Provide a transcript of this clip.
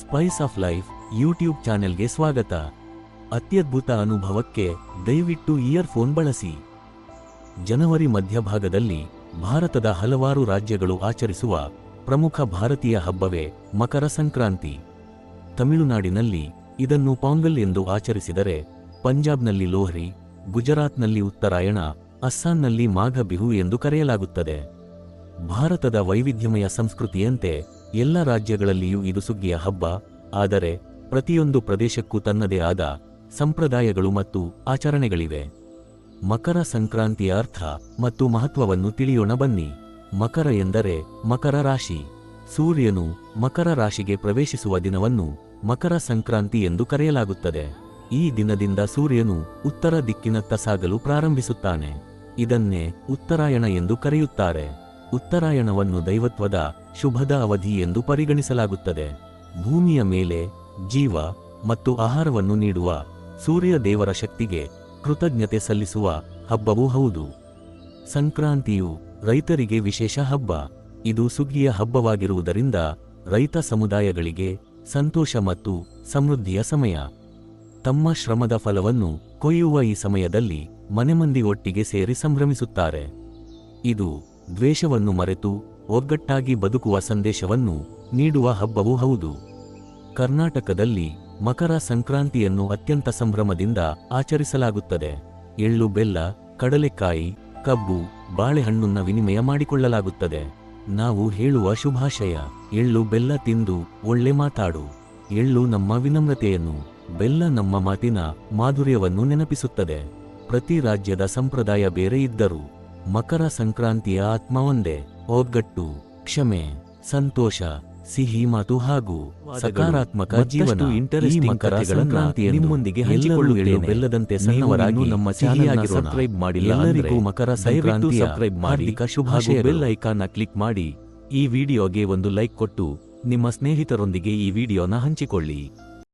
Spice of life YouTube ಚಾನೆಲ್ಗೆ ಸ್ವಾಗತ. ಅತ್ಯದ್ಭುತ ಅನುಭವಕ್ಕೆ ದಯವಿಟ್ಟು ಇಯರ್ಫೋನ್ ಬಳಸಿ. ಜನವರಿ ಮಧ್ಯಭಾಗದಲ್ಲಿ ಭಾರತದ ಹಲವಾರು ರಾಜ್ಯಗಳು ಆಚರಿಸುವ ಪ್ರಮುಖ ಭಾರತೀಯ ಹಬ್ಬವೇ ಮಕರ ಸಂಕ್ರಾಂತಿ. ತಮಿಳುನಾಡಿನಲ್ಲಿ ಇದನ್ನು ಪೊಂಗಲ್ ಎಂದು ಆಚರಿಸಿದರೆ ಪಂಜಾಬ್ನಲ್ಲಿ ಲೋಹ್ರಿ, ಗುಜರಾತ್ನಲ್ಲಿ ಉತ್ತರಾಯಣ, ಅಸ್ಸಾಂನಲ್ಲಿ ಮಾಘ ಬಿಹು ಎಂದು ಕರೆಯಲಾಗುತ್ತದೆ. ಭಾರತದ ವೈವಿಧ್ಯಮಯ ಸಂಸ್ಕೃತಿಯಂತೆ ಎಲ್ಲ ರಾಜ್ಯಗಳಲ್ಲಿಯೂ ಇದು ಸುಗ್ಗಿಯ ಹಬ್ಬ, ಆದರೆ ಪ್ರತಿಯೊಂದು ಪ್ರದೇಶಕ್ಕೂ ತನ್ನದೇ ಆದ ಸಂಪ್ರದಾಯಗಳು ಮತ್ತು ಆಚರಣೆಗಳಿವೆ. ಮಕರ ಸಂಕ್ರಾಂತಿಯ ಅರ್ಥ ಮತ್ತು ಮಹತ್ವವನ್ನು ತಿಳಿಯೋಣ ಬನ್ನಿ. ಮಕರ ಎಂದರೆ ಮಕರ ರಾಶಿ. ಸೂರ್ಯನು ಮಕರ ರಾಶಿಗೆ ಪ್ರವೇಶಿಸುವ ದಿನವನ್ನು ಮಕರ ಸಂಕ್ರಾಂತಿ ಎಂದು ಕರೆಯಲಾಗುತ್ತದೆ. ಈ ದಿನದಿಂದ ಸೂರ್ಯನು ಉತ್ತರ ದಿಕ್ಕಿನತ್ತ ಸಾಗಲು ಪ್ರಾರಂಭಿಸುತ್ತಾನೆ. ಇದನ್ನೇ ಉತ್ತರಾಯಣ ಎಂದು ಕರೆಯುತ್ತಾರೆ. ಉತ್ತರಾಯಣವನ್ನು ದೈವತ್ವದ ಶುಭದ ಅವಧಿ ಎಂದು ಪರಿಗಣಿಸಲಾಗುತ್ತದೆ. ಭೂಮಿಯ ಮೇಲೆ ಜೀವ ಮತ್ತು ಆಹಾರವನ್ನು ನೀಡುವ ಸೂರ್ಯ ದೇವರ ಶಕ್ತಿಗೆ ಕೃತಜ್ಞತೆ ಸಲ್ಲಿಸುವ ಹಬ್ಬವೂ ಹೌದು. ಸಂಕ್ರಾಂತಿಯು ರೈತರಿಗೆ ವಿಶೇಷ ಹಬ್ಬ. ಇದು ಸುಗ್ಗಿಯ ಹಬ್ಬವಾಗಿರುವುದರಿಂದ ರೈತ ಸಮುದಾಯಗಳಿಗೆ ಸಂತೋಷ ಮತ್ತು ಸಮೃದ್ಧಿಯ ಸಮಯ. ತಮ್ಮ ಶ್ರಮದ ಫಲವನ್ನು ಕೊಯ್ಯುವ ಈ ಸಮಯದಲ್ಲಿ ಮನೆಮಂದಿ ಒಟ್ಟಿಗೆ ಸೇರಿ ಸಂಭ್ರಮಿಸುತ್ತಾರೆ. ಇದು ದ್ವೇಷವನ್ನು ಮರೆತು ಒಗ್ಗಟ್ಟಾಗಿ ಬದುಕುವ ಸಂದೇಶವನ್ನು ನೀಡುವ ಹಬ್ಬವೂ ಹೌದು. ಕರ್ನಾಟಕದಲ್ಲಿ ಮಕರ ಸಂಕ್ರಾಂತಿಯನ್ನು ಅತ್ಯಂತ ಸಂಭ್ರಮದಿಂದ ಆಚರಿಸಲಾಗುತ್ತದೆ. ಎಳ್ಳು, ಬೆಲ್ಲ, ಕಡಲೆಕಾಯಿ, ಕಬ್ಬು, ಬಾಳೆಹಣ್ಣನ್ನ ವಿನಿಮಯ ಮಾಡಿಕೊಳ್ಳಲಾಗುತ್ತದೆ. ನಾವು ಹೇಳುವ ಶುಭಾಶಯ, ಎಳ್ಳು, ಬೆಲ್ಲ ತಿಂದು ಒಳ್ಳೆ ಮಾತಾಡು. ಎಳ್ಳು ನಮ್ಮ ವಿನಮ್ರತೆಯನ್ನು, ಬೆಲ್ಲ ನಮ್ಮ ಮಾತಿನ ಮಾಧುರ್ಯವನ್ನು ನೆನಪಿಸುತ್ತದೆ. ಪ್ರತಿ ರಾಜ್ಯದ ಸಂಪ್ರದಾಯ ಬೇರೆ ಇದ್ದರೂ ಮಕರ ಸಂಕ್ರಾಂತಿಯ ಆತ್ಮವೊಂದೇ. ಒಗ್ಗಟ್ಟು ಕ್ಷಮೆ ಸಂತೋಷ ಸಿಹಿ ಮಾತು ಹಾಗೂ ಸಕಾರಾತ್ಮಕ ಜೀವನ. ಮಕರ ಸಂಕ್ರಾಂತಿಯನ್ನು ನಿಮ್ಮೊಂದಿಗೆ ಹಂಚಿಕೊಳ್ಳುತ್ತೇನೆ. ಬೆಲ್ಲದಂತೆ ಸಣ್ಣವರಾಗಿ ನಮ್ಮ ಸಿಹಿಯಾಗಿ ಸಬ್ಸ್ಕ್ರೈಬ್ ಮಾಡಿಲ್ಲ ಎಲ್ಲರಿಗೂ ಮಕರ ಸಂಕ್ರಾಂತಿ ಸಬ್ಸ್ಕ್ರೈಬ್ ಮಾಡಿ ಶುಭಾಶಯ ಬೆಲ್ ಐಕಾನ್ ಕ್ಲಿಕ್ ಮಾಡಿ. ಈ ವಿಡಿಯೋಗೆ ಒಂದು ಲೈಕ್ ಕೊಟ್ಟು ನಿಮ್ಮ ಸ್ನೇಹಿತರೊಂದಿಗೆ ಈ ವಿಡಿಯೋನ ಹಂಚಿಕೊಳ್ಳಿ.